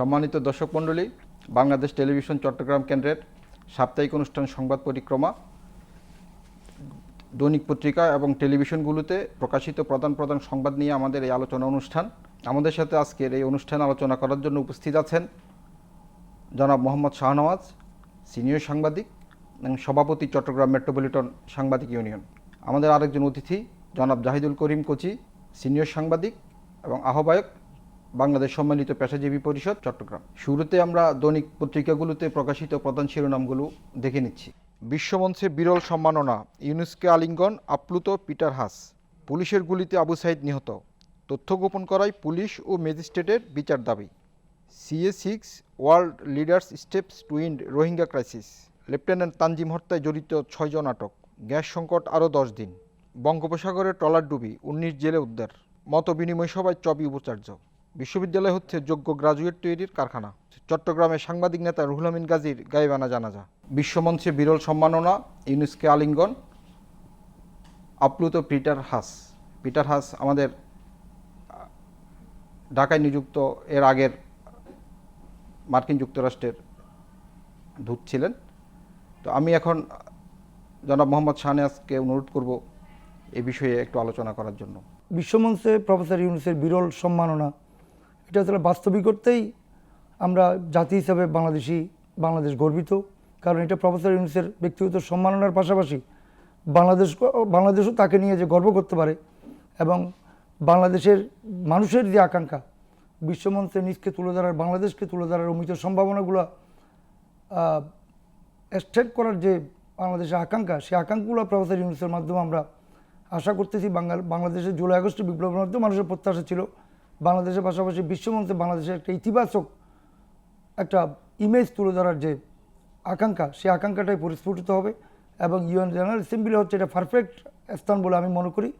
সম্মানিত দর্শক মণ্ডলী, বাংলাদেশ টেলিভিশন চট্টগ্রাম কেন্দ্রের সাপ্তাহিক অনুষ্ঠান সংবাদ পরিক্রমা, দৈনিক পত্রিকা এবং টেলিভিশনগুলোতে প্রকাশিত প্রধান প্রধান সংবাদ নিয়ে আমাদের এই আলোচনা অনুষ্ঠান। আমাদের সাথে আজকের এই অনুষ্ঠান আলোচনা করার জন্য উপস্থিত আছেন জনাব মোহাম্মদ শাহনওয়াজ, সিনিয়র সাংবাদিক এবং সভাপতি চট্টগ্রাম মেট্রোপলিটন সাংবাদিক ইউনিয়ন। আমাদের আরেকজন অতিথি জনাব জাহিদুল করিম কোচি, সিনিয়র সাংবাদিক এবং আহ্বায়ক বাংলাদেশ সম্মানিত পেশাজীবী পরিষদ, চট্টগ্রাম। শুরুতে আমরা দৈনিক পত্রিকাগুলোতে প্রকাশিত প্রধান শিরোনামগুলো দেখে নিচ্ছি। বিশ্বমঞ্চে বিরল সম্মাননা, ইউনেস্কো আলিঙ্গন আপ্লুত পিটার হাস। পুলিশের গুলিতে আবু সাইদ নিহত। তথ্য গোপন করায় পুলিশ ও ম্যাজিস্ট্রেটের বিচার দাবি। CA six world leaders steps to end Rohingya crisis. Lieutenant Tanzim হত্যায় জড়িত ছয়জন আটক। গ্যাস সংকট আরও দশ দিন। বঙ্গোপসাগরে ট্রলার ডুবি, উনিশ জেলে উদ্ধার। মত বিনিময় সভায় চবি উপাচার্য। বিশ্ববিদ্যালয় হচ্ছে যোগ্য গ্রাজুয়েট তৈরির কারখানা। চট্টগ্রামে সাংবাদিক নেতা রুহুল আমিন গাজীর গায়েবানা জানাজা। বিশ্বমঞ্চে বিরল সম্মাননা, ইউনেস্কো আলিঙ্গন, আপ্লুত পিটার হাস। পিটার হাস আমাদের ঢাকায় নিযুক্ত, এর আগের মার্কিন যুক্তরাষ্ট্রের দূত ছিলেন। তো আমি এখন, জনাব মোহাম্মদ শাহনেয়াজকে অনুরোধ করব এ বিষয়ে একটু আলোচনা করার জন্য। বিশ্বমঞ্চে প্রফেসর ইউনুসের বিরল সম্মাননা এটা আসলে বাস্তবিক করতেই আমরা জাতি হিসাবে বাংলাদেশি, বাংলাদেশ গর্বিত। কারণ এটা প্রফেসর ইউনুসের ব্যক্তিগত সম্মাননার পাশাপাশি বাংলাদেশ, বাংলাদেশও তাকে নিয়ে যে গর্ব করতে পারে এবং বাংলাদেশের মানুষের যে আকাঙ্ক্ষা, বিশ্বমঞ্চে নিজকে তুলে ধরার, বাংলাদেশকে তুলে ধরার অমিত সম্ভাবনাগুলো এস্টেট করার যে বাংলাদেশের আকাঙ্ক্ষা, সেই আকাঙ্ক্ষাগুলো প্রফেসর ইউনুসের মাধ্যমে আমরা আশা করতেছি বাঙাল বাংলাদেশের জুলাই আগস্টে বিপ্লবের মাধ্যমে মানুষের প্রত্যাশা ছিল। বাংলাদেশের পাশাপাশি বিশ্বমঞ্চে বাংলাদেশের একটা ইতিবাচক একটা ইমেজ তুলে ধরার যে আকাঙ্ক্ষা সেই আকাঙ্ক্ষাটাই পরিস্ফুটিত হবে এবং ইউএন জেনারেল অ্যাসেম্বলি হচ্ছে এটা পারফেক্ট স্থান বলে আমি মনে করি।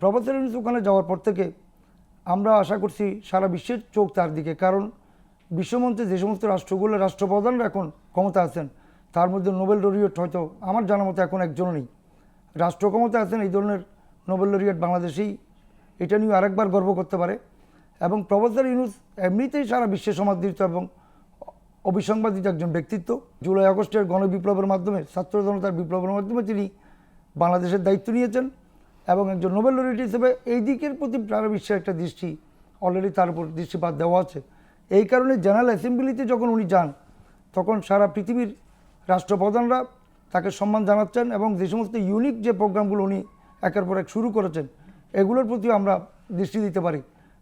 প্রফেসর ইউনুস ওখানে যাওয়ার পর থেকে আমরা আশা করছি সারা বিশ্বের চোখ তার দিকে, কারণ বিশ্বমঞ্চে যে সমস্ত রাষ্ট্রগুলো, রাষ্ট্রপ্রধানরা এখন ক্ষমতা আছেন, তার মধ্যে নোবেল লরিয়েট হয়তো আমার জানা মতো এখন একজনও নেই। রাষ্ট্র ক্ষমতা আছেন এই ধরনের নোবেল লরিয়েট বাংলাদেশেই, এটা নিয়ে আরেকবার গর্ব করতে পারে। এবং প্রফেসর ইউনুস এমনিতেই সারা বিশ্বে সমাদৃত এবং অবিসংবাদিত একজন ব্যক্তিত্ব। জুলাই আগস্টের গণবিপ্লবের মাধ্যমে, ছাত্র জনতার বিপ্লবের মাধ্যমে তিনি বাংলাদেশের দায়িত্ব নিয়েছেন এবং একজন নোবেল লরিয়েট হিসেবে এই দিকের প্রতি সারা বিশ্বের একটা দৃষ্টি অলরেডি তার উপর দৃষ্টিপাত দেওয়া আছে। এই কারণে জেনারেল অ্যাসেম্বলিতে যখন উনি যান, তখন সারা পৃথিবীর রাষ্ট্রপ্রধানরা তাকে সম্মান জানাচ্ছেন এবং যে সমস্ত ইউনিক যে প্রোগ্রামগুলো উনি একের পর এক শুরু করেছেন, এগুলোর প্রতি আমরা দৃষ্টি দিতে পারি।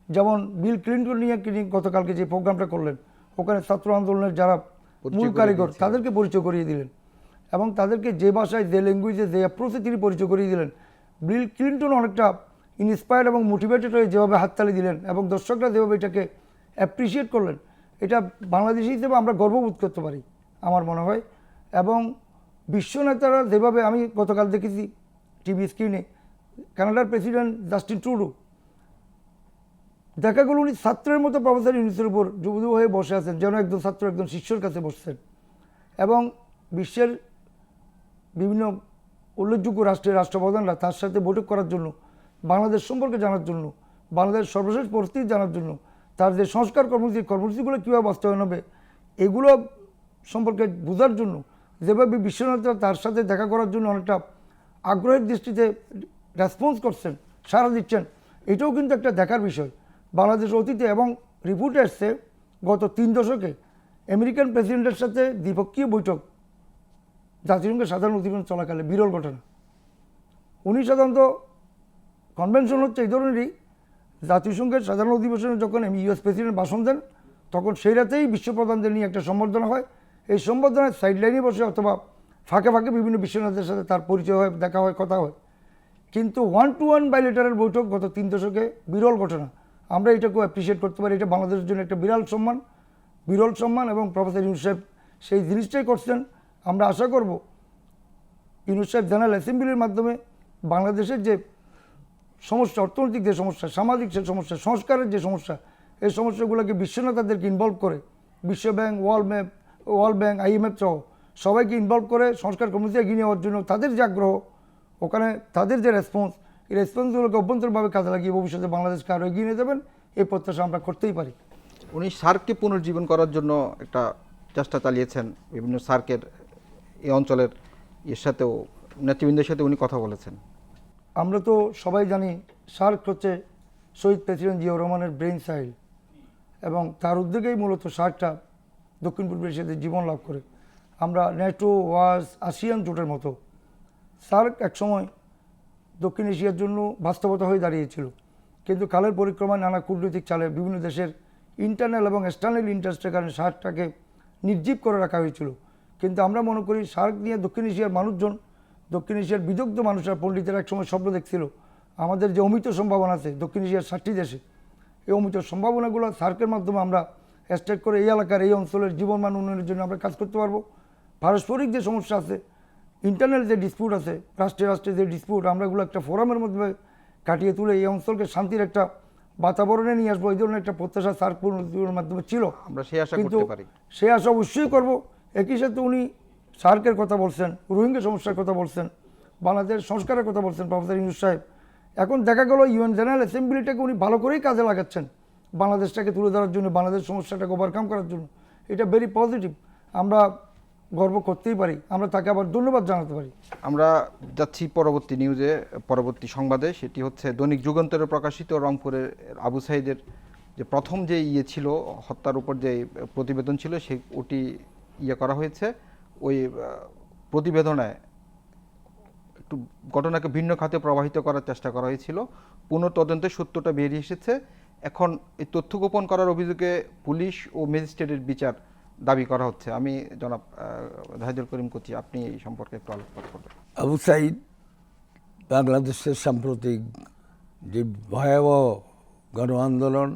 যেমন বিল ক্লিন্টন নিয়ে তিনি গতকালকে যে প্রোগ্রামটা করলেন ওখানে ছাত্র আন্দোলনের যারা মূল কারিগর তাদেরকে পরিচয় করিয়ে দিলেন এবং তাদেরকে যে ভাষায় যে ল্যাঙ্গুয়েজে যে অ্যাপ্রোচে তিনি পরিচয় করিয়ে দিলেন। বিল ক্লিন্টন অনেকটা ইন্সপায়ার্ড এবং মোটিভেটেড হয়ে যেভাবে হাততালি দিলেন এবং দর্শকরা যেভাবে এটাকে অ্যাপ্রিসিয়েট করলেন এটা বাংলাদেশি হিসেবে আমরা গর্ববোধ করতে পারি আমার মনে হয়। এবং বিশ্ব নেতারা যেভাবে আমি গতকাল দেখেছি টিভি স্ক্রিনে কানাডার প্রেসিডেন্ট জাস্টিন ট্রুডো দেখা গেল উনি ছাত্রের মতো প্রফেসর ইউনিসের উপর যুবদু হয়ে বসে আছেন, যেন একজন ছাত্র একজন শিষ্যর কাছে বসছেন। এবং বিশ্বের বিভিন্ন উল্লেখযোগ্য রাষ্ট্রের রাষ্ট্রপ্রধানরা তার সাথে বৈঠক করার জন্য, বাংলাদেশ সম্পর্কে জানার জন্য বাংলাদেশের সর্বশেষ পরিস্থিতি জানার জন্য, তার যে সংস্কার কর্মসূচি, কর্মসূচিগুলো কীভাবে বাস্তবায়ন হবে, এগুলো সম্পর্কে বোঝার জন্য, যেভাবে বিশ্বনাথরা তার সাথে দেখা করার জন্য অনেকটা আগ্রহের দৃষ্টিতে রেসপন্স করছেন, সাড়া দিচ্ছেন, এটাও কিন্তু একটা দেখার বিষয়। বাংলাদেশ অতীতে এবং রিপোর্টে এসছে গত তিন দশকে আমেরিকান প্রেসিডেন্টের সাথে দ্বিপক্ষীয় বৈঠক। জাতিসংঘের সাধারণ অধিবেশন চলাকালে বিরল ঘটনা। উনি সাধারণত কনভেনশন হচ্ছে এই ধরনেরই। জাতিসংঘের সাধারণ অধিবেশনে যখন ইউএস প্রেসিডেন্ট ভাষণ দেন, তখন সেই রাতেই বিশ্বপ্রধানদের নিয়ে একটা সম্বর্ধনা হয়। এই সম্বর্ধনায় সাইডলাইনে বসে অথবা ফাঁকে ফাঁকে বিভিন্ন বিশ্বনাথের সাথে তার পরিচয় হয়, দেখা হয়, কথা হয়। কিন্তু ওয়ান টু ওয়ান বাইলেটারের বৈঠক গত তিন দশকে বিরল ঘটনা। আমরা এটাকেও অ্যাপ্রিসিয়েট করতে পারি। এটা বাংলাদেশের জন্য একটা বিরাল সম্মান, বিরল সম্মান এবং প্রফেসর ইউনুস সাহেব সেই জিনিসটাই করছেন। আমরা আশা করব ইউনুস সাহেব জেনারেল অ্যাসেম্বলির মাধ্যমে বাংলাদেশের যে সমস্যা, অর্থনৈতিক যে সমস্যা, সামাজিক যে সমস্যা, সংস্কারের যে সমস্যা, এই সমস্যাগুলোকে বিশ্বনেতাদেরকে ইনভলভ করে বিশ্ব bank world map, world bank, IMF সহ সবাইকে ইনভলভ করে সংস্কার কমিটি এগিয়ে নেওয়ার জন্য তাদের যে আগ্রহ, ওখানে তাদের যে রেসপন্স এই রেসপন্সগুলোকে অভ্যন্তরভাবে কাজে লাগিয়ে ভবিষ্যতে বাংলাদেশকে আরও এগিয়ে নিয়ে যাবেন এই প্রত্যাশা আমরা করতেই পারি। উনি সার্ককে পুনর্জীবন করার জন্য একটা চেষ্টা চালিয়েছেন বিভিন্ন সার্কের এই অঞ্চলের এর সাথেও নেতৃবৃন্দের সাথে উনি কথা বলেছেন। আমরা তো সবাই জানি সার্ক হচ্ছে শহীদ প্রেসিডেন্ট জিয়াউর রহমানের ব্রেইন সাইল এবং তার উদ্যোগেই মূলত সার্কটা দক্ষিণ পূর্ব এশিয়াতে জীবন লাভ করে। আমরা ন্যাটো ওয়াস আসিয়ান জোটের মতো সার্ক একসময় দক্ষিণ এশিয়ার জন্য বাস্তবতা হয়ে দাঁড়িয়েছিল। কিন্তু কালের পরিক্রমায় নানা কূটনৈতিক চালে বিভিন্ন দেশের ইন্টারনাল এবং এক্সটার্নাল ইন্টারেস্টের কারণে সার্কটাকে নির্জীব করে রাখা হয়েছিল। কিন্তু আমরা মনে করি সার্ক নিয়ে দক্ষিণ এশিয়ার মানুষজন, দক্ষিণ এশিয়ার বিদগ্ধ মানুষরা পণ্ডিতেরা একসময় স্বপ্ন দেখছিল, আমাদের যে অমিত সম্ভাবনা আছে দক্ষিণ এশিয়ার ষাটটি দেশে। এই অমিত সম্ভাবনাগুলো সার্কের মাধ্যমে আমরা এস্টেট করে এই এলাকার এই অঞ্চলের জীবনমান উন্নয়নের জন্য আমরা কাজ করতে পারব। পারস্পরিক যে সমস্যা আছে ইন্টারনাল যে ডিসপিউট আছে রাষ্ট্রে রাষ্ট্রে যে ডিসপিউট আমরা এগুলো একটা ফোরামের মধ্যে কাটিয়ে তুলে এই অঞ্চলকে শান্তির একটা বাতাবরণে নিয়ে আসব এই ধরনের একটা প্রত্যাশা সার্ক পুনরুজ্জীবনের মাধ্যমে ছিল। আমরা সেই আশা কিন্তু করতে পারি। সে আশা অবশ্যই করব। একই সাথে উনি সার্কের কথা বলছেন রোহিঙ্গা সমস্যার কথা বলছেন বাংলাদেশ সংস্কারের কথা বলছেন প্রফেসর ইউনুস সাহেব। এখন দেখা গেল ইউএন জেনারেল অ্যাসেম্বলিটাকে উনি ভালো করেই কাজে লাগাচ্ছেন বাংলাদেশটাকে তুলে ধরার জন্য বাংলাদেশ সমস্যাটাকে ওভারকাম করার জন্য। এটা ভেরি পজিটিভ আমরা গর্ব করতেই পারি। আমরা তাকে আবার ধন্যবাদ জানাতে পারি। আমরা যাচ্ছি পরবর্তী নিউজে পরবর্তী সংবাদে। সেটি হচ্ছে দৈনিক যুগান্তরে প্রকাশিত রংপুরের আবু সাইদের যে প্রথম যে ইয়ে ছিল, হত্যার উপর যে প্রতিবেদন ছিল, সে ওটি ইয়ে করা হয়েছে। ওই প্রতিবেদনে একটু ঘটনাকে ভিন্ন খাতে প্রবাহিত করার চেষ্টা করা হয়েছিল। পুনঃতদন্তে সত্যটা বেরিয়ে এসেছে। এখন এই তথ্য গোপন করার অভিযোগে পুলিশ ও ম্যাজিস্ট্রেটের বিচার দাবি করা হচ্ছে। আমি জনাব জাহিদুল করিম কুচি, আপনি এই সম্পর্কে একটু আলোকপাত করবেন। আবু সাইদ, বাংলাদেশের সাম্প্রতিক যে ভয়াবহ গণ আন্দোলন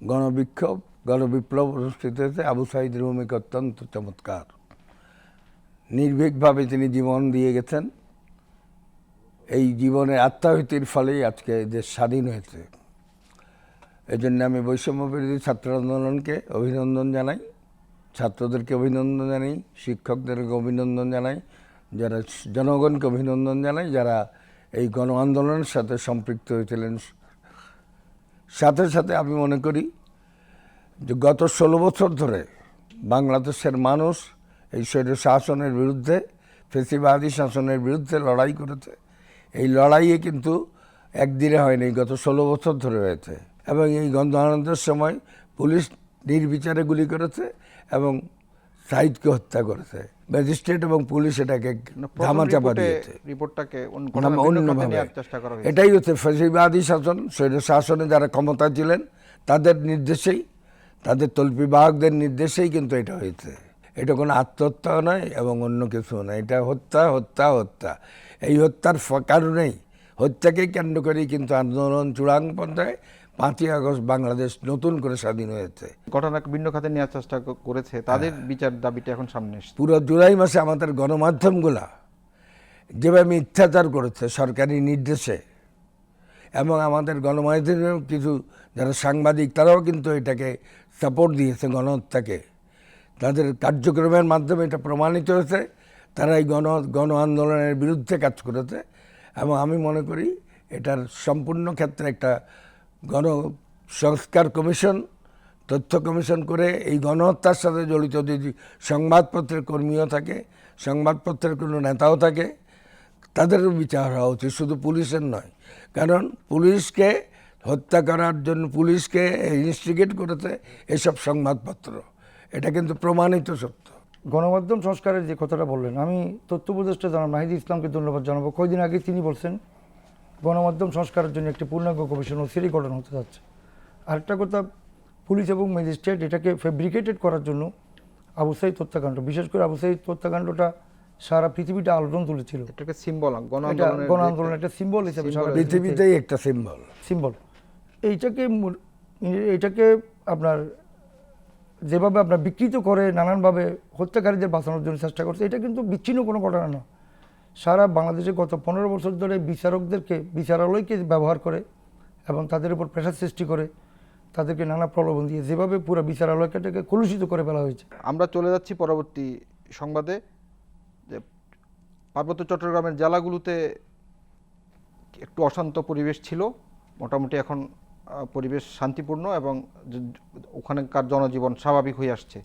গণবিক্ষোভ, গণবিপ্লব অনুষ্ঠিত হয়েছে, আবু সাইদের ভূমিকা অত্যন্ত চমৎকার। নির্ভীকভাবে তিনি জীবন দিয়ে গেছেন। এই জীবনের আত্মাহুতির ফলেই আজকে দেশ স্বাধীন হয়েছে। এই জন্য আমি বৈষম্য বিরোধী ছাত্র আন্দোলনকে অভিনন্দন জানাই। ছাত্রদেরকে অভিনন্দন জানাই, শিক্ষকদেরকে অভিনন্দন জানাই, যারা জনগণকে অভিনন্দন জানাই, যারা এই গণ আন্দোলনের সাথে সম্পৃক্ত হয়েছিলেন। সাথে সাথে আমি মনে করি যে গত ষোলো বছর ধরে বাংলাদেশের মানুষ এই স্বৈর শাসনের বিরুদ্ধে, ফেসিবাদী শাসনের বিরুদ্ধে লড়াই করেছে। এই লড়াইয়ে কিন্তু একদিনে হয়নি, গত ষোলো বছর ধরে হয়েছে। এবং এই গণআনন্দের সময় পুলিশ নির্বিচারে গুলি করেছে। এবং সাইদকে হত্যা করেছে। ম্যাজিস্ট্রেট এবং পুলিশ এটাকে ধামাচাপা দিয়েছে। রিপোর্টটাকে অন্যভাবে। এটাই হচ্ছে ফেসিবাদী শাসন। স্বৈর শাসনে যারা ক্ষমতা ছিলেন তাদের নির্দেশেই তাদের তল্পিবাহকদের নির্দেশেই কিন্তু এটা হয়েছে। এটা কোনো আত্মহত্যাও নয় এবং অন্য কিছু নয়। এটা হত্যা হত্যা হত্যা। এই হত্যার কারণেই হত্যাকে কেন্দ্র করেই কিন্তু আন্দোলন চূড়ান্ত পর্যায়ে পাঁচই আগস্ট বাংলাদেশ নতুন করে স্বাধীন হয়েছে। ঘটনাকে ভিন্ন খাতে নেওয়ার চেষ্টা করেছে তাদের হ্যাঁ। বিচার দাবিটা এখন সামনে এসেছে। পুরো জুলাই মাসে আমাদের গণমাধ্যমগুলা যেভাবে মিথ্যাচার করেছে সরকারি নির্দেশে এবং আমাদের গণমাধ্যমের কিছু যারা সাংবাদিক তারাও কিন্তু এটাকে সাপোর্ট দিয়েছে গণহত্যাকে। তাদের কার্যক্রমের মাধ্যমে এটা প্রমাণিত হয়েছে তারা এই গণ গণ আন্দোলনের বিরুদ্ধে কাজ করেছে এবং আমি মনে করি এটার সম্পূর্ণ ক্ষেত্রে একটা গণ সংস্কার কমিশন, তথ্য কমিশন করে এই গণহত্যার সাথে জড়িত যদি সংবাদপত্রের কর্মীও থাকে, সংবাদপত্রের কোনো নেতাও থাকে তাদেরও বিচার হওয়া উচিত, শুধু পুলিশের নয়। কারণ পুলিশকে হত্যা করার জন্য পুলিশকে ইনস্টিগেট করেছে এসব সংবাদপত্র। এটা কিন্তু প্রমাণিত সত্য। গণমাধ্যম সংস্কারের যে কথাটা বললেন, আমি তথ্য উপদেষ্টা জানাব নাহিদ ইসলামকে ধন্যবাদ জানাব। কয়দিন আগে তিনি বলছেন গণমাধ্যম সংস্কারের জন্য একটি পূর্ণাঙ্গ কমিশন ও সিরি গঠন হতে যাচ্ছে। আরেকটা কথা পুলিশ এবং ম্যাজিস্ট্রেট এটাকে ফেব্রিকেটেড করার জন্য আবু সাইদ হত্যাকাণ্ড বিশেষ করে আবু সাইদ হত্যাকাণ্ডটা সারা পৃথিবীটা আলোড়ন তুলেছিল। এটাকে সিম্বল গণ আন্দোলনের একটা সিম্বল হিসেবে পৃথিবীতেই একটা সিম্বল সিম্বল এইটাকে এইটাকে আপনার যেভাবে আপনার বিকৃত করে নানানভাবে হত্যাকারীদের বাঁচানোর জন্য চেষ্টা করছে এটা কিন্তু বিচ্ছিন্ন কোনো ঘটনা না। সারা বাংলাদেশে গত পনেরো বছর ধরে বিচারকদেরকে বিচারালয়কে ব্যবহার করে এবং তাদের উপর প্রেশার সৃষ্টি করে তাদেরকে নানা প্রলোভন দিয়ে যেভাবে পুরো বিচারালয়টাকে কলুষিত করে ফেলা হয়েছে। আমরা চলে যাচ্ছি পরবর্তী সংবাদে যে পার্বত্য চট্টগ্রামের জেলাগুলোতে একটু অশান্ত পরিবেশ ছিল। মোটামুটি এখন পরিবেশ শান্তিপূর্ণ এবং ওখানকার জনজীবন স্বাভাবিক হয়ে আসছে।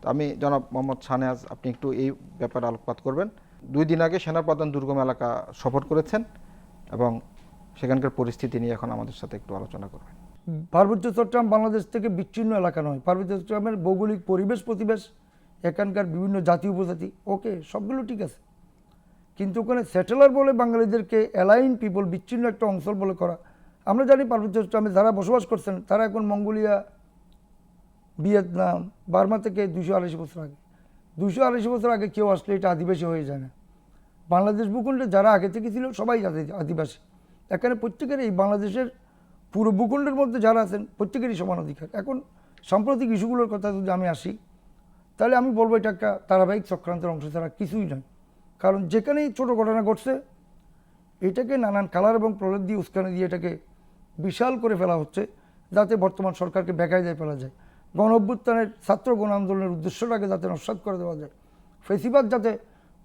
তো আমি জনাব মোহাম্মদ শাহনেয়াজ, আপনি একটু এই ব্যাপারে আলোকপাত করবেন। দুই দিন আগে সেনাপ্রধান দুর্গম এলাকা সফর করেছেন এবং সেখানকার পরিস্থিতি নিয়ে এখন আমাদের সাথে একটু আলোচনা করবেন। পার্বত্য চট্টগ্রাম বাংলাদেশ থেকে বিচ্ছিন্ন এলাকা নয়। পার্বত্য চট্টগ্রামের ভৌগোলিক পরিবেশ প্রতিবেশ, এখানকার বিভিন্ন জাতি উপজাতি, ওকে, সবগুলো ঠিক আছে। কিন্তু ওখানে সেটেলার বলে বাঙালিদেরকে অ্যালাইন পিপল বিচ্ছিন্ন একটা অঞ্চল বলে করা। আমরা জানি পার্বত্য চট্টগ্রামে যারা বসবাস করছেন, তারা এখন মঙ্গোলিয়া, ভিয়েতনাম, বার্মা থেকে দুশো আড়াইশো বছর আগে। দুশো আড়াইশো বছর আগে কেউ আসলে এটা আদিবাসী হয়ে যায় না। বাংলাদেশ ভূখণ্ডে যারা আগে থেকে ছিল, সবাই আদি- আদিবাসী। এখানে প্রত্যেকের এই বাংলাদেশের পুরো ভূখণ্ডের মধ্যে যারা আছেন, প্রত্যেকেরই সমান অধিকার। এখন সাম্প্রতিক ইস্যুগুলোর কথা যদি আমি আসি, তাহলে আমি বলব এটা একটা ধারাবাহিক চক্রান্তের অংশ ছাড়া কিছুই নয়। কারণ যেখানেই ছোটো ঘটনা ঘটছে, এটাকে নানান কালার এবং প্রলেপ দিয়ে উস্কানি দিয়ে এটাকে বিশাল করে ফেলা হচ্ছে, যাতে বর্তমান সরকারকে বেকায়দায় ফেলা যায়। গণ অভ্যুত্থানের ছাত্র গণ আন্দোলনের উদ্দেশ্যটাকে যাতে নস্বাত করে দেওয়া যায়। ফেসিবাদ যাতে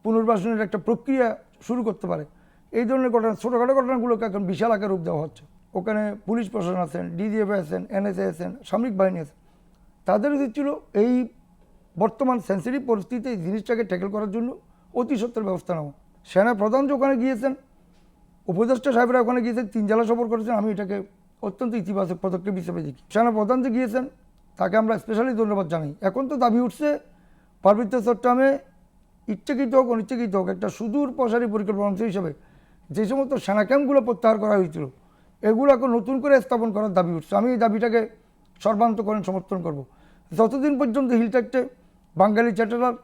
পুনর্বাসনের একটা প্রক্রিয়া শুরু করতে পারে। এই ধরনের ঘটনা, ছোটোখাটো ঘটনাগুলোকে এখন বিশাল আকার রূপ দেওয়া হচ্ছে। ওখানে পুলিশ প্রশাসন আছেন, ডিজিএফ আছেন, এনএসএ আছেন, সামরিক বাহিনী আছেন। তাদের উচিত ছিল এই বর্তমান সেন্সিটিভ পরিস্থিতিতে এই জিনিসটাকে ট্যাকেল করার জন্য অতি সত্তর ব্যবস্থা নেওয়া। সেনা প্রধান যে ওখানে গিয়েছেন, উপদেষ্টা সাহেবরা ওখানে গিয়েছেন, তিন জেলা সফর করেছেন, আমি এটাকে অত্যন্ত ইতিবাচক পদক্ষেপ হিসেবে দেখি। সেনা প্রধান যে গিয়েছেন, তাকে আমরা স্পেশালি ধন্যবাদ জানাই। এখন তো দাবি উঠছে, পার্বত্য চট্টগ্রামে ইচ্ছাকৃত হোক অনিচ্ছাকৃত হোক একটা সুদূর প্রসারী পরিকল্পনা অংশ হিসেবে যে সমস্ত সেনা ক্যাম্পগুলো প্রত্যাহার করা হয়েছিল এগুলো এখন নতুন করে স্থাপন করার দাবি উঠছে। আমি এই দাবিটাকে সর্বান্তকরণ সমর্থন করব। যতদিন পর্যন্ত হিলট্যাক্টে বাঙালি চ্যাটেলার,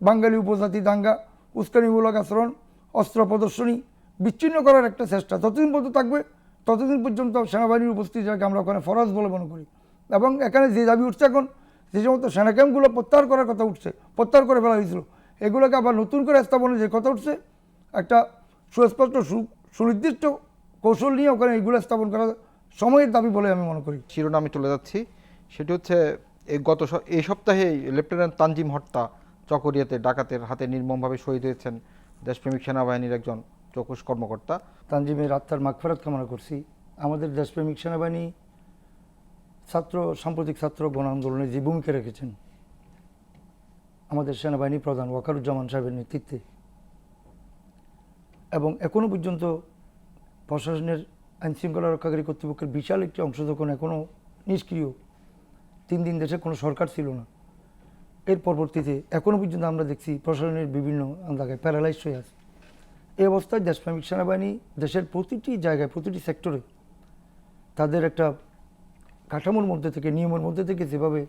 বাঙালি উপজাতি দাঙ্গা উস্কানিমূলক আচরণ, অস্ত্র প্রদর্শনী বিচ্ছিন্ন করার একটা চেষ্টা যতদিন পর্যন্ত থাকবে, ততদিন পর্যন্ত সেনাবাহিনীর উপস্থিতিটাকে আমরা ওখানে ফরাজ বলে মনে করি। এবং এখানে যে দাবি উঠছে এখন, যে সমস্ত সেনা ক্যাম্পগুলো প্রত্যাহার করার কথা উঠছে, প্রত্যাহার করে ফেলা হয়েছিল এগুলোকে আবার নতুন করে স্থাপনের যে কথা উঠছে একটা সুস্পষ্ট সুনির্দিষ্ট কৌশল নিয়ে ওখানে এগুলো স্থাপন করা সময়ের দাবি বলে আমি মনে করি। শিরোনামে চলে যাচ্ছি। সেটি হচ্ছে এই গত এই সপ্তাহে লেফটেন্যান্ট তানজিম হত্যা চকরিয়াতে ডাকাতের হাতে নির্মমভাবে শহীদ হয়েছেন দেশপ্রেমিক সেনাবাহিনীর একজন চৌকুশ কর্মকর্তা। তানজিমের আত্মার মাগফেরাত কামনা করছি। আমাদের দেশপ্রেমিক সেনাবাহিনী ছাত্র সাম্প্রতিক ছাত্র গণ আন্দোলনে যে ভূমিকা রেখেছেন আমাদের সেনাবাহিনী প্রধান ওয়াকারুজ্জামান সাহেবের নেতৃত্বে। এবং এখনও পর্যন্ত প্রশাসনের আইনশৃঙ্খলা রক্ষাকারী কর্তৃপক্ষের বিশাল একটি অংশ যখন এখনও নিষ্ক্রিয়, তিন দিন দেশে কোনো সরকার ছিল না। এর পরবর্তীতে এখনও পর্যন্ত আমরা দেখছি প্রশাসনের বিভিন্ন জায়গায় প্যারালাইজ হয়ে আছে। এই অবস্থায় দেশপ্রেমিক সেনাবাহিনী দেশের প্রতিটি জায়গায়, প্রতিটি সেক্টরে তাদের একটা কাঠামোর মধ্যে থেকে, নিয়মের মধ্যে থেকে যেভাবে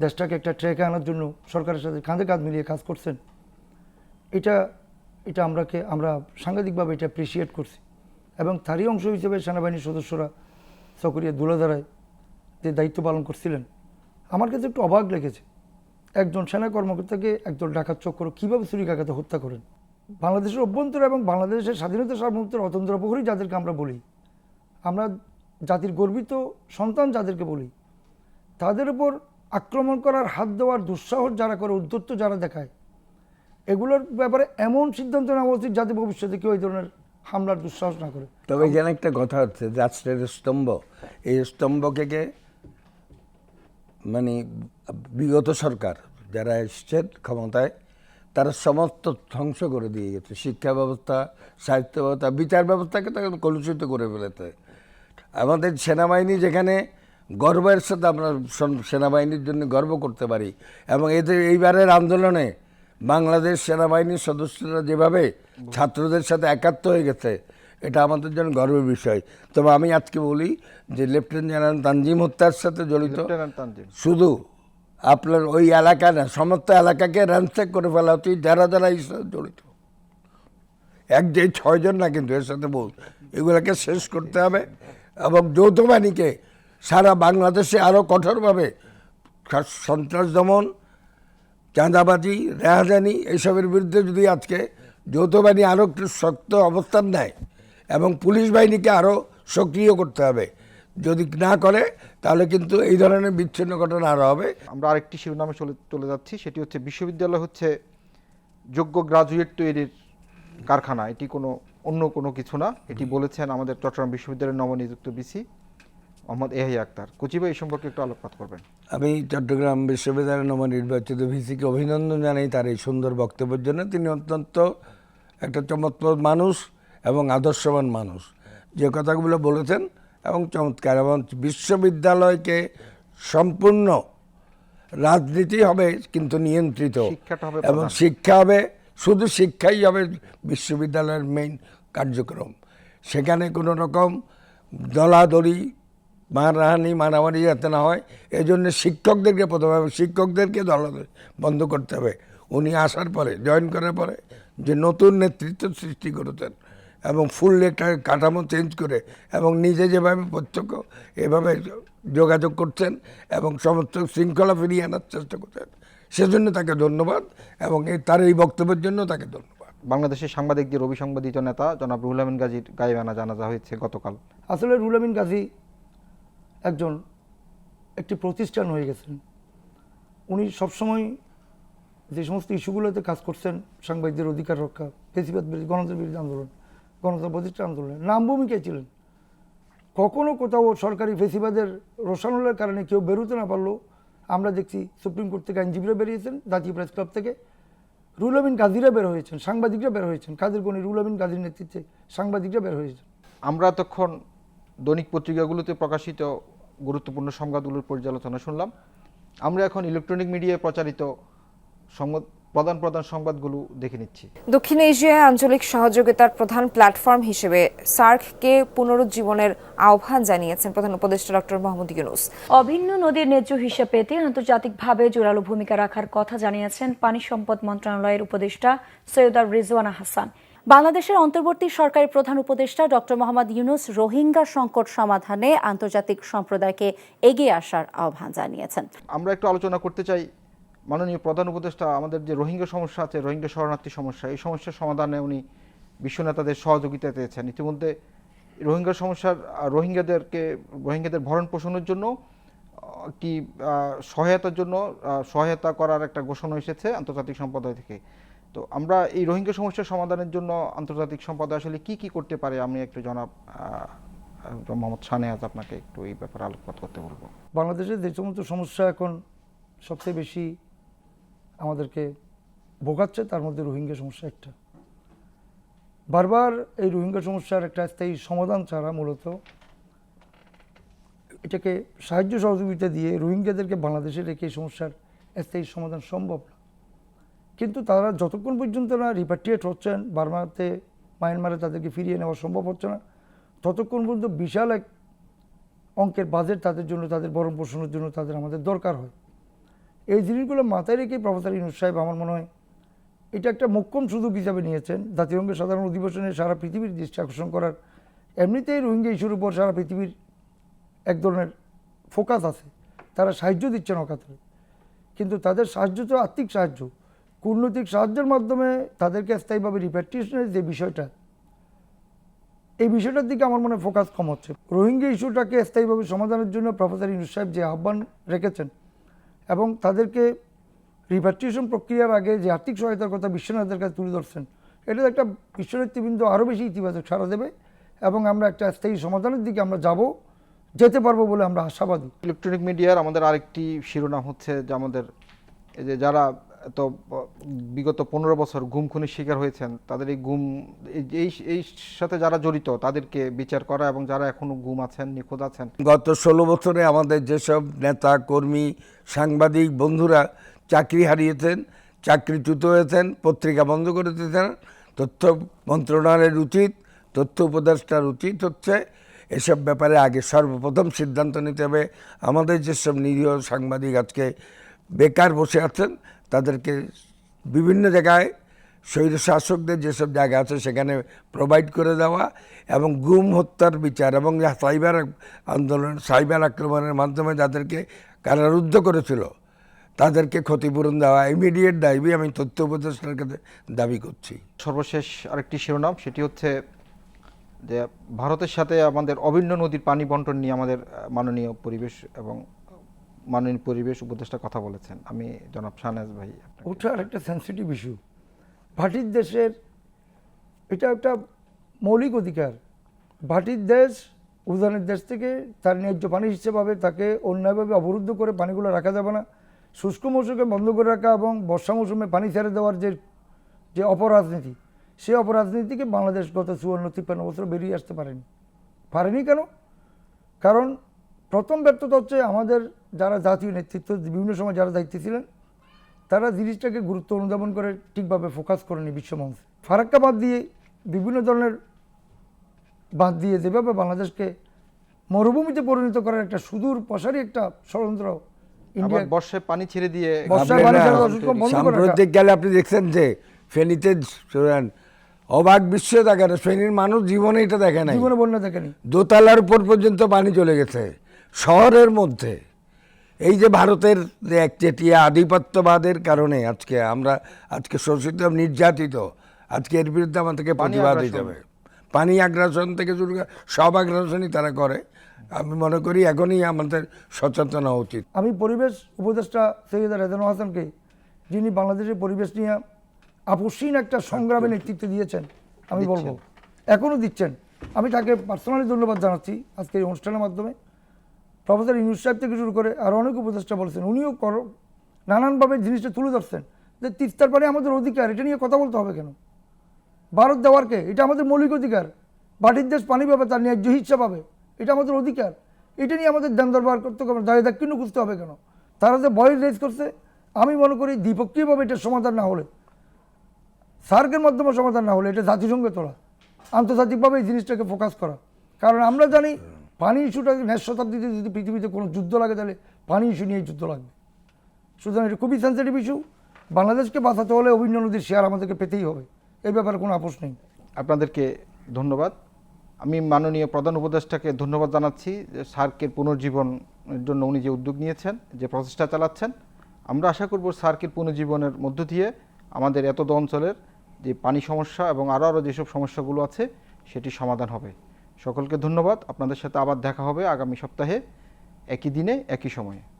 দেশটাকে একটা ট্র্যাকে আনার জন্য সরকারের সাথে কাঁধে কাঁধ মিলিয়ে কাজ করছেন। এটা এটা আমরাকে, আমরা সাংঘাতিকভাবে এটা অ্যাপ্রিসিয়েট করছি। এবং তারই অংশ হিসেবে সেনাবাহিনীর সদস্যরা চকরিয়া দুলাধারায় যে দায়িত্ব পালন করছিলেন, আমার কাছে একটু অবাক লেগেছে। একজন সেনা কর্মকর্তাকে একজন ডাকাত চক্র কীভাবে ছুরিকাঘাতে হত্যা করেন? বাংলাদেশের অভ্যন্তর এবং বাংলাদেশের স্বাধীনতা সার্বভৌমত্বের অতন্ত্র প্রহরী যাদেরকে আমরা বলি, আমরা জাতির গর্বিত সন্তান যাদেরকে বলি, তাদের উপর আক্রমণ করার হাত দেওয়ার দুঃসাহস যারা করে উদ্যত্ত যারা দেখায়, এগুলোর ব্যাপারে এমন সিদ্ধান্ত নেওয়া উচিত যাতে ভবিষ্যতে কেউ এই ধরনের হামলার দুঃসাহস না করে। তবে এখানে একটা কথা হচ্ছে রাষ্ট্রের স্তম্ভ, এই স্তম্ভকে মানে বিগত সরকার যারা এসছেন ক্ষমতায়, তারা সমস্ত ধ্বংস করে দিয়ে গেছে। শিক্ষা ব্যবস্থা সাহিত্য ব্যবস্থা, বিচার ব্যবস্থাকে তাকে কলুষিত করে ফেলেছে। আমাদের সেনাবাহিনী যেখানে গর্বের সাথে আমরা সেনাবাহিনীর জন্য গর্ব করতে পারি। এবং এদের এইবারের আন্দোলনে বাংলাদেশ সেনাবাহিনীর সদস্যরা যেভাবে ছাত্রদের সাথে একাত্ম হয়ে গেছে এটা আমাদের জন্য গর্বের বিষয়। তবে আমি আজকে বলি যে লেফটেন্যান্ট জেনারেল তানজিম হত্যার সাথে জড়িত। শুধু আপনার ওই এলাকা না সমস্ত এলাকাকে র্যান্সেক করে ফেলা উচিত যারা যারা এর সাথে জড়িত। এক যে ছয়জন না কিন্তু এর সাথে বল এগুলোকে শেষ করতে হবে। এবং যৌথ বাহিনীকে সারা বাংলাদেশে আরও কঠোরভাবে সন্ত্রাস দমন, চাঁদাবাজি, রেহাজানি এইসবের বিরুদ্ধে যদি আজকে যৌথ বাহিনী আরও একটু শক্ত অবস্থান নেয় এবং পুলিশ বাহিনীকে আরও সক্রিয় করতে হবে, যদি না করে, তাহলে কিন্তু এই ধরনের বিচ্ছিন্ন ঘটনা আরও হবে। আমরা আরেকটি শিরোনামে চলে চলে যাচ্ছি, সেটি হচ্ছে বিশ্ববিদ্যালয় হচ্ছে যোগ্য গ্রাজুয়েট তৈরির কারখানা। এটি কোনো, অন্য কোনো কিছু না। এটি বলেছেন আমাদের চট্টগ্রাম বিশ্ববিদ্যালয়ের নবনিযুক্ত বিসি। মোহাম্মদ এহাই আক্তার। কুচিবা এই সম্পর্কে একটু আলোকপাত করবেন। আমি চট্টগ্রাম বিশ্ববিদ্যালয়ের নবনির্বাচিত ভিসিকে অভিনন্দন জানাই তার এই সুন্দর বক্তব্যের জন্য। তিনি অত্যন্ত একটা চমৎকার মানুষ এবং আদর্শবান মানুষ। যে কথাগুলো বলেছেন এবং চমৎকার এবং বিশ্ববিদ্যালয়কে সম্পূর্ণ রাজনীতি হবে কিন্তু নিয়ন্ত্রিত। এবং শিক্ষা হবে শুধু শিক্ষাই হবে বিশ্ববিদ্যালয়ের মেইন কার্যক্রম। সেখানে কোনো রকম দলাদলি মারহানি মারামারি যাতে না হয় এই জন্য শিক্ষকদেরকে প্রথমে শিক্ষকদেরকে দলাদলি বন্ধ করতে হবে। উনি আসার পরে জয়েন করার পরে যে নতুন নেতৃত্ব সৃষ্টি করেছেন এবং ফুল একটা কাঠামো চেঞ্জ করে এবং নিজে যেভাবে প্রত্যক্ষ এভাবে যোগাযোগ করছেন এবং সমস্ত শৃঙ্খলা ফিরিয়ে আনার চেষ্টা করছেন। সেজন্য তাকে ধন্যবাদ এবং এই তার এই বক্তব্যের জন্য তাকে ধন্যবাদ। বাংলাদেশের সাংবাদিকদের অভিসংবাদিত নেতা জনাব রুহুল আমিন গাজীর গায়েবানা জানাজা হয়েছে গতকাল। আসলে রুল আমিন গাজী একজন একটি প্রতিষ্ঠান হয়ে গেছেন। উনি সবসময় যে সমস্ত ইস্যুগুলোতে কাজ করছেন, সাংবাদিকদের অধিকার রক্ষা, ফেসিবাদ বিরোধী, গণতন্ত্র বিরোধী আন্দোলন, গণতন্ত্র প্রতিষ্ঠা আন্দোলনে নাম ভূমিকায় ছিলেন? কখনো কোথাও সরকারি ফেসিবাদের রোশানুলের কারণে কেউ বেরোতে না পারল। আমরা দেখছি সুপ্রিম কোর্ট থেকে আইনজীবীরা বেরিয়েছেন, জাতীয় প্রেস ক্লাব থেকে। রুল আমিন গাজীরা বের হয়েছেন, সাংবাদিকরা বের হয়েছেন, কাদের গণি রুল আমিন গাজীর নেতৃত্বে সাংবাদিকরা বের হয়েছেন? আমরা এতক্ষণ দৈনিক পত্রিকাগুলোতে প্রকাশিত গুরুত্বপূর্ণ সংবাদগুলোর পর্যালোচনা শুনলাম। আমরা এখন ইলেকট্রনিক মিডিয়ায় প্রচারিত সংবাদ প্রধান প্রধান সংবাদগুলো দেখে নিচ্ছি। দক্ষিণ এশিয়ায় আঞ্চলিক সহযোগিতার প্রধান প্ল্যাটফর্ম হিসেবে সার্ককে পুনরুজ্জীবনের আহ্বান জানিয়েছেন প্রধান উপদেষ্টা ডক্টর মোহাম্মদ ইউনুস। অভিন্ন নদীর ন্যায্য হিসাব পেতে আন্তর্জাতিকভাবে জোরালো ভূমিকা রাখার কথা জানিয়েছেন পানি সম্পদ মন্ত্রণালয়ের উপদেষ্টা সৈয়দা রিজওয়ানা হাসান। বাংলাদেশের অন্তর্বর্তী সরকারের প্রধান উপদেষ্টা ডক্টর মোহাম্মদ ইউনুস রোহিঙ্গা সংকট সমাধানে আন্তর্জাতিক সম্প্রদায়কে এগিয়ে আসার আহ্বান জানিয়েছেন। আমরা একটু আলোচনা করতে চাই। মাননীয় প্রধান উপদেষ্টা, আমাদের যে রোহিঙ্গা সমস্যা আছে, রোহিঙ্গা শরণার্থী সমস্যা, এই সমস্যার সমাধানে উনি বিশ্ব নেতাদের সহযোগিতা চেয়েছেন ইতিমধ্যে রোহিঙ্গা সমস্যার রোহিঙ্গাদেরকে, রোহিঙ্গাদের ভরণ পোষণের জন্য কি সহায়তার জন্য সহায়তা করার একটা ঘোষণা এসেছে আন্তর্জাতিক সম্প্রদায় থেকে। তো আমরা এই রোহিঙ্গা সমস্যার সমাধানের জন্য আন্তর্জাতিক সম্প্রদায় আসলে কি কি করতে পারে? আমি একটু জনাব মোহাম্মদ শানেহাজ আপনাকে একটু এই ব্যাপারে আলোকপাত করতে বলব। বাংলাদেশের যে সমস্ত সমস্যা এখন সবচেয়ে বেশি আমাদেরকে ভোগাচ্ছে, তার মধ্যে রোহিঙ্গা সমস্যা একটা। বারবার এই রোহিঙ্গা সমস্যার একটা স্থায়ী সমাধান ছাড়া মূলত এটাকে সাহায্য সহযোগিতা দিয়ে রোহিঙ্গাদেরকে বাংলাদেশে রেখে এই সমস্যার স্থায়ী সমাধান সম্ভব কিন্তু তারা যতক্ষণ পর্যন্ত না রিপাট্রিয়েট হচ্ছেন, বার্মাতে, মায়ানমারে তাদেরকে ফিরিয়ে নেওয়া সম্ভব হচ্ছে না, ততক্ষণ পর্যন্ত বিশাল এক অঙ্কের বাজেট তাদের জন্য, তাদের বরণ পোষণের জন্য তাদের আমাদের দরকার হয়। এই জিনিসগুলো মাথায় রেখে প্রফেসর ইনুস সাহেব আমার মনে হয় এটা একটা মোক্ষম সুযোগ হিসাবে নিয়েছেন। জাতিসংঘের সাধারণ অধিবেশনে সারা পৃথিবীর দৃষ্টি আকর্ষণ করার এমনিতেই রোহিঙ্গা ইস্যুর উপর সারা পৃথিবীর এক ধরনের ফোকাস আছে। তারা সাহায্য দিচ্ছেন অকাতরে। কিন্তু তাদের সাহায্য তো আর্থিক সাহায্য। কূটনৈতিক সাহায্যের মাধ্যমে তাদেরকে স্থায়ীভাবে রিপ্যাট্রিয়েশনের যে বিষয়টা, এই বিষয়টার দিকে আমার মনে ফোকাস কম হচ্ছে। রোহিঙ্গা ইস্যুটাকে স্থায়ীভাবে সমাধানের জন্য প্রফেসর ইনুস সাহেব যে আহ্বান রেখেছেন এবং তাদেরকে রিপ্যাট্রিয়েশন প্রক্রিয়ার আগে যে আর্থিক সহায়তার কথা বিশ্বনাথের কাছে তুলে ধরছেন, এটা একটা বিশ্বনেতৃবৃন্দ আরও বেশি ইতিবাচক সাড়া দেবে এবং আমরা একটা স্থায়ী সমাধানের দিকে আমরা যাব, যেতে পারব বলে আমরা আশাবাদী। ইলেকট্রনিক মিডিয়ার আমাদের আরেকটি শিরোনাম হচ্ছে যে আমাদের এই যে যারা তো বিগত পনেরো বছর গুম, খুনের শিকার হয়েছেন, তাদের এই গুম এই- এই সাথে যারা জড়িত, তাদেরকে বিচার করা এবং যারা এখনও গুম আছেন, নিখোঁজ আছেন। গত ষোলো বছরে আমাদের যেসব নেতা, কর্মী, সাংবাদিক, বন্ধুরা চাকরি হারিয়েছেন, চাকরিচ্যুত হয়েছেন, পত্রিকা বন্ধ করে দিয়েছেন, তথ্য মন্ত্রণালয়ের উচিত, তথ্য উপদেষ্টার উচিত হচ্ছে, এসব ব্যাপারে আগে সর্বপ্রথম সিদ্ধান্ত নিতে হবে। আমাদের যেসব নিরীহ সাংবাদিক আজকে বেকার বসে আছেন তাদেরকে বিভিন্ন জায়গায় স্বৈর শাসকদের যেসব জায়গা আছে সেখানে প্রোভাইড করে দেওয়া এবং গুম হত্যার বিচার এবং সাইবার আন্দোলন, সাইবার আক্রমণের মাধ্যমে যাদেরকে কারারুদ্ধ করেছিল, তাদেরকে ক্ষতিপূরণ দেওয়া ইমিডিয়েট দাবি আমি তথ্য উপদেষ্টার কাছে দাবি করছি। সর্বশেষ আরেকটি শিরোনাম, সেটি হচ্ছে যে ভারতের সাথে আমাদের অভিন্ন নদীর পানি বন্টন নিয়ে আমাদের মাননীয় পরিবেশ এবং মাননীয় পরিবেশ উপদেষ্টা কথা বলেছেন। আমি জনাব শাহনাজ ভাই ওটা আরেকটা সেন্সিটিভ ইস্যু ভাটির দেশের এটা একটা মৌলিক অধিকার। ভাটির দেশ উদানের দেশ থেকে তার ন্যায্য পানি হিসেবে তাকে অন্যায়ভাবে অবরুদ্ধ করে পানিগুলো রাখা যাবে না। শুষ্ক মৌসুমে বন্ধ করে রাখা এবং বর্ষা মৌসুমে পানি ছেড়ে দেওয়ার যে যে অপরাজনীতি, সেই অপরাজনীতিকে বাংলাদেশ গত চুয়ান্ন, তিপ্পান্ন বছর বেরিয়ে আসতে পারেনি। পারেনি কেন? কারণ প্রথম ব্যর্থতা হচ্ছে আমাদের যারা জাতীয় নেতৃত্ব বিভিন্ন সময় যারা দায়িত্বে ছিলেন তারা জিনিসটাকে গুরুত্ব অনুধাবন করে ঠিকভাবে ফোকাস করেনি বিশ্বমঞ্চে। ফারাক্কা বাদ দিয়ে বিভিন্ন ধরনের বাদ দিয়ে যেভাবে বাংলাদেশকে মরুভূমিতে পরিণত করার একটা সুদূর প্রসারী একটা ষড়যন্ত্র ইন্ডিয়া বর্ষায় পানি ছেড়ে দিয়ে। সাম্প্রতিক গেলে আপনি দেখছেন যে ফেনীতে অবাক বিশ্ব দেখে না ফেনীর মানুষ জীবনে এটা দেখে নাই। জীবনে বন্যা দেখেনি। দোতলার উপর পর্যন্ত পানি চলে গেছে শহরের মধ্যে। এই যে ভারতের যে একচেটিয়া আধিপত্যবাদের কারণে আজকে আমরা আজকে শোষিত নির্যাতিত আজকে এর বিরুদ্ধে আমাদেরকে প্রতিবাদ দিতে হবে পানি আগ্রাসন থেকে শুরু করে সব আগ্রাসনই তারা করে। আমি মনে করি এখনই আমাদের সচেতন হওয়া উচিত। আমি পরিবেশ উপদেষ্টা সৈয়দ রেজানুল হাসানকে যিনি বাংলাদেশের পরিবেশ নিয়ে আপসীন একটা সংগ্রামে নেতৃত্ব দিয়েছেন আমি বলব। এখনও দিচ্ছেন। আমি তাকে পার্সোনালি ধন্যবাদ জানাচ্ছি আজকে এই অনুষ্ঠানের মাধ্যমে। প্রফেসর ইউনুস সাহেব থেকে শুরু করে আরও অনেক উপদেষ্টা বলেছেন, উনিও কর, নানানভাবে জিনিসটা তুলে ধরছেন যে তিস্তার পানি আমাদের অধিকার, এটা নিয়ে কথা বলতে হবে কেন? ভারত দেওয়ারকে এটা আমাদের মৌলিক অধিকার। বাটির দেশ পানি পাবে, তার ন্যায্য হিসা পাবে। এটা আমাদের অধিকার। এটা নিয়ে আমাদের ধ্যান দরবার করতে হবে দায় দাক্ষিণ্য খুঁজতে হবে কেন? তারা যে বয়স রেজ করছে, আমি মনে করি দ্বিপক্ষীয়ভাবে এটার সমাধান না হলে, সার্কের মাধ্যমে সমাধান না হলে এটা জাতিসংঘে তোলা, আন্তর্জাতিকভাবে এই জিনিসটাকে ফোকাস করা। কারণ আমরা জানি পানি ইস্যুটা ন্যাশ শতাব্দীতে যদি পৃথিবীতে কোনো যুদ্ধ লাগে, তাহলে পানি ইস্যু নিয়ে যুদ্ধ লাগবে। সুতরাং এটা খুবই সেন্সিটিভ ইস্যু বাংলাদেশকে বাঁচাতে হলে অভিন্ন নদীর শেয়ার আমাদেরকে পেতেই হবে। এই ব্যাপারে কোনো আপোষ নেই। আপনাদেরকে ধন্যবাদ। আমি মাননীয় প্রধান উপদেষ্টাকে ধন্যবাদ জানাচ্ছি যে সার্কের পুনর্জীবনের জন্য উনি যে উদ্যোগ নিয়েছেন, যে প্রচেষ্টা চালাচ্ছেন। আমরা আশা করব সার্কের পুনর্জীবনের মধ্য দিয়ে আমাদের এতদ অঞ্চলের যে পানি সমস্যা এবং আরও আরও যেসব সমস্যাগুলো আছে সেটি সমাধান হবে। সকলকে ধন্যবাদ। আপনাদের সাথে আবার দেখা হবে আগামী সপ্তাহে। একই দিনে একই সময়ে।